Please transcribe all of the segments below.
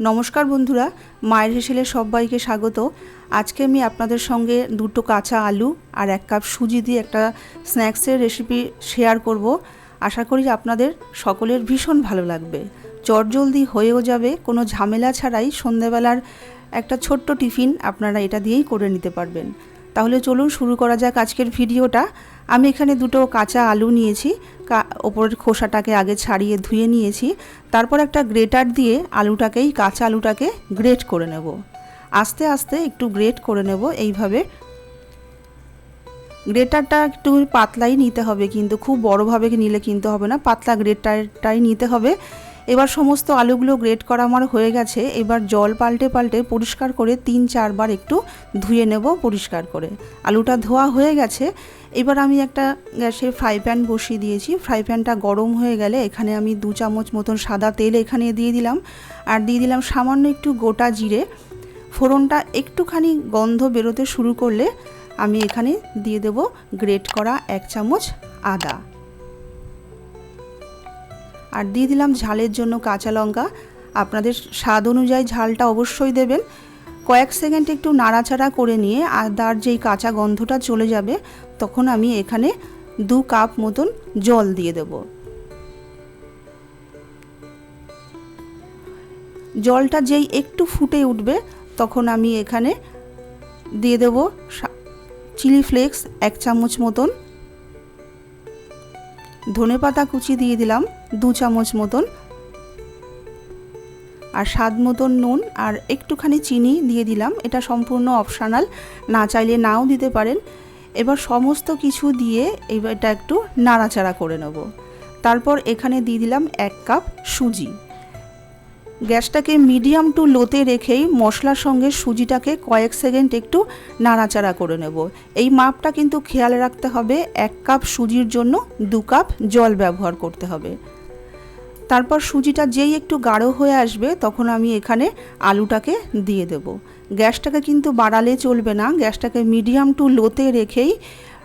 নমস্কার বন্ধুরা, মায়ের হেসেলে সবাইকে স্বাগত। আজকে আমি আপনাদের সঙ্গে দুটো কাঁচা আলু আর এক কাপ সুজি দিয়ে একটা স্ন্যাক্সের রেসিপি শেয়ার করব। আশা করি আপনাদের সকলের ভীষণ ভালো লাগবে। চটজলদি হয়েও যাবে, কোনো ঝামেলা ছাড়াই সন্ধেবেলার একটা ছোট্ট টিফিন আপনারা এটা দিয়েই করে নিতে পারবেন। তাহলে চলুন শুরু করা যাক আজকের ভিডিওটা। আমি এখানে দুটো কাঁচা আলু নিয়েছি ওপরের খোসাটাকে আগে ছাড়িয়ে ধুয়ে নিয়েছি, তারপর একটা গ্রেটার দিয়ে আলুটাকেই, কাঁচা আলুটাকে গ্রেট করে নেব। আস্তে আস্তে একটু গ্রেট করে নেব এইভাবে। গ্রেটারটা একটু পাতলাই নিতে হবে কিন্তু, খুব বড়োভাবে নিলে কিন্তু হবে না, পাতলা গ্রেটারটাই নিতে হবে। এবার সমস্ত আলুগুলো গ্রেট করা আমার হয়ে গেছে। এবার জল পাল্টে পাল্টে পরিষ্কার করে তিন চারবার একটু ধুয়ে নেব পরিষ্কার করে। আলুটা ধোয়া হয়ে গেছে। এবার আমি একটা গ্যাসে ফ্রাই প্যান বসিয়ে দিয়েছি। ফ্রাই প্যানটা গরম হয়ে গেলে এখানে আমি দু চামচ মতন সাদা তেল এখানে দিয়ে দিলাম। আর দিয়ে দিলাম সামান্য একটু গোটা জিরে। ফোড়নটা একটুখানি গন্ধ বেরোতে শুরু করলে আমি এখানে দিয়ে দেব গ্রেট করা এক চামচ আদা। আর দিয়ে দিলাম ঝালের জন্য কাঁচা লঙ্কা। আপনাদের স্বাদ অনুযায়ী ঝালটা অবশ্যই দেবেন। কয়েক সেকেন্ড একটু নাড়াচাড়া করে নিয়ে আদার যেই কাঁচা গন্ধটা চলে যাবে, তখন আমি এখানে দু কাপ মতন জল দিয়ে দেব। জলটা যেই একটু ফুটে উঠবে, তখন আমি এখানে দিয়ে দেব চিলি ফ্লেক্স এক চামচ মতন ধনে পাতা কুচি দিয়ে দিলাম দু চামচ মতন। আর স্বাদ মতন নুন আর একটুখানি চিনি দিয়ে দিলাম। এটা সম্পূর্ণ অপশানাল, না চাইলে নাও দিতে পারেন। এবার সমস্ত কিছু দিয়ে এবার এটা একটু নাড়াচাড়া করে নেব। তারপর এখানে দিয়ে দিলাম এক কাপ সুজি। গ্যাসটাকে মিডিয়াম টু লোতে রেখেই মশলার সঙ্গে সুজিটাকে কয়েক সেকেন্ড একটু নাড়াচাড়া করে নেব। এই মাপটা কিন্তু খেয়াল রাখতে হবে, এক কাপ সুজির জন্য দু কাপ জল ব্যবহার করতে হবে। তারপর সুজিটা যেই একটু গাঢ় হয়ে আসবে, তখন আমি এখানে আলুটাকে দিয়ে দেব। গ্যাসটাকে কিন্তু বাড়ালে চলবে না, গ্যাসটাকে মিডিয়াম টু লোতে রেখেই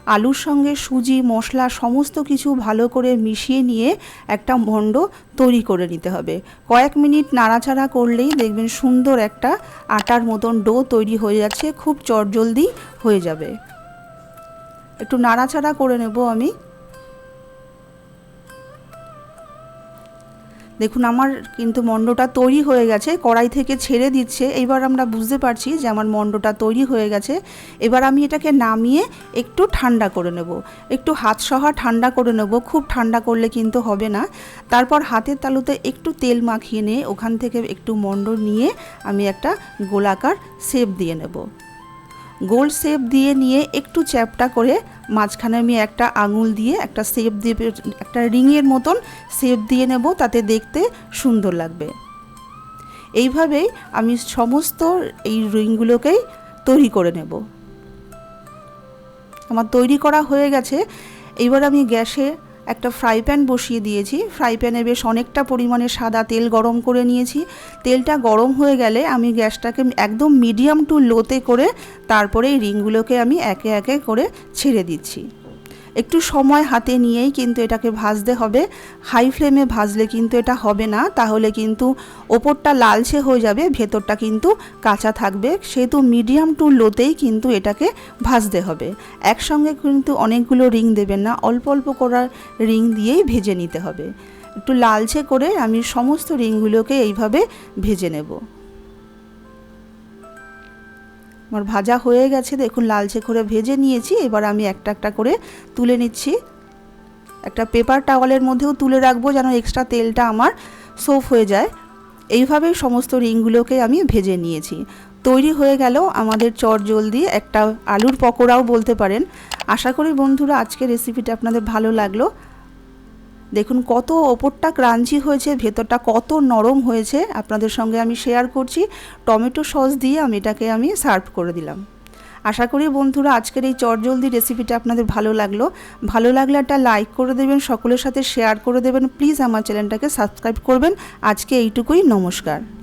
আলুর সঙ্গে সুজি, মশলা, সমস্ত কিছু ভালো করে মিশিয়ে নিয়ে একটা ভণ্ড তৈরি করে নিতে হবে। কয়েক মিনিট নাড়াচাড়া করলেই দেখবেন সুন্দর একটা আটার মতন ডো তৈরি হয়ে যাচ্ছে, খুব চটজলদি হয়ে যাবে। একটু নাড়াচাড়া করে নেব আমি। দেখুন, আমার কিন্তু মণ্ডটা তৈরি হয়ে গেছে, কড়াই থেকে ছেড়ে দিচ্ছে। এইবার আমরা বুঝতে পারছি যে আমার মণ্ডটা তৈরি হয়ে গেছে। এবার আমি এটাকে নামিয়ে একটু ঠান্ডা করে নেব। একটু হাত সহা ঠান্ডা করে নেব, খুব ঠান্ডা করলে কিন্তু হবে না। তারপর হাতের তালুতে একটু তেল মাখিয়ে নিয়ে ওখান থেকে একটু মণ্ড নিয়ে আমি একটা গোলাকার শেপ দিয়ে নেব। গোল শেপ দিয়ে নিয়ে একটু চ্যাপটা করে মাঝখানে আমি একটা আঙুল দিয়ে একটা শেপ দিয়ে একটা রিংয়ের মতন শেপ দিয়ে নেব তাতে দেখতে সুন্দর লাগবে। এইভাবেই আমি সমস্ত এই রিংগুলোকেই তৈরি করে নেব। আমার তৈরি করা হয়ে গেছে। এইবার আমি গ্যাসে একটা ফ্রাই প্যান বসিয়ে দিয়েছি। ফ্রাই প্যানে বেশ অনেকটা পরিমাণে সাদা তেল গরম করে নিয়েছি। তেলটা গরম হয়ে গেলে আমি গ্যাসটাকে একদম মিডিয়াম টু লোতে করে তারপরে এই রিংগুলোকে আমি একে একে করে ছেড়ে দিচ্ছি। একটু সময় হাতে নিয়েই কিন্তু এটাকে ভাজতে হবে। হাই ফ্লেমে ভাজলে কিন্তু এটা হবে না, তাহলে কিন্তু ওপরটা লালচে হয়ে যাবে, ভেতরটা কিন্তু কাঁচা থাকবে। সেহেতু মিডিয়াম টু লোতেই কিন্তু এটাকে ভাজতে হবে। একসঙ্গে কিন্তু অনেকগুলো রিং দেবেন না, অল্প অল্প করার রিং দিয়েই ভেজে নিতে হবে। একটু লালচে করে আমি সমস্ত রিংগুলোকে এইভাবে ভেজে নেব। আমার ভাজা হয়ে গেছে, দেখুন লালচে করে ভেজে নিয়েছি, এবার আমি একটা একটা করে তুলে নিচ্ছি। একটা পেপার টাওয়ালের মধ্যেও তুলে রাখব যেন এক্সট্রা তেলটা আমার সোফ হয়ে যায়। এইভাবেই সমস্ত রিংগুলোকে আমি ভেজে নিয়েছি। তৈরি হয়ে গেল আমাদের চট জলদি একটা আলুর পকোড়াও বলতে পারেন। আশা করি বন্ধুরা আজকে রেসিপিটা আপনাদের ভালো লাগল। দেখুন, কত ওপরটা ক্রাঞ্চি হয়েছে, ভেতরটা কত নরম হয়েছে। আপনাদের সঙ্গে আমি শেয়ার করছি। টমেটো সস দিয়ে আমি এটাকে আমি সার্ভ করে দিলাম। আশা করি বন্ধুরা আজকের এই চটজলদি রেসিপিটা আপনাদের ভালো লাগল। ভালো লাগলে একটা লাইক করে দেবেন, সকলের সাথে শেয়ার করে দেবেন। প্লিজ আমার চ্যানেলটাকে সাবস্ক্রাইব করবেন। আজকে এইটুকুই, নমস্কার।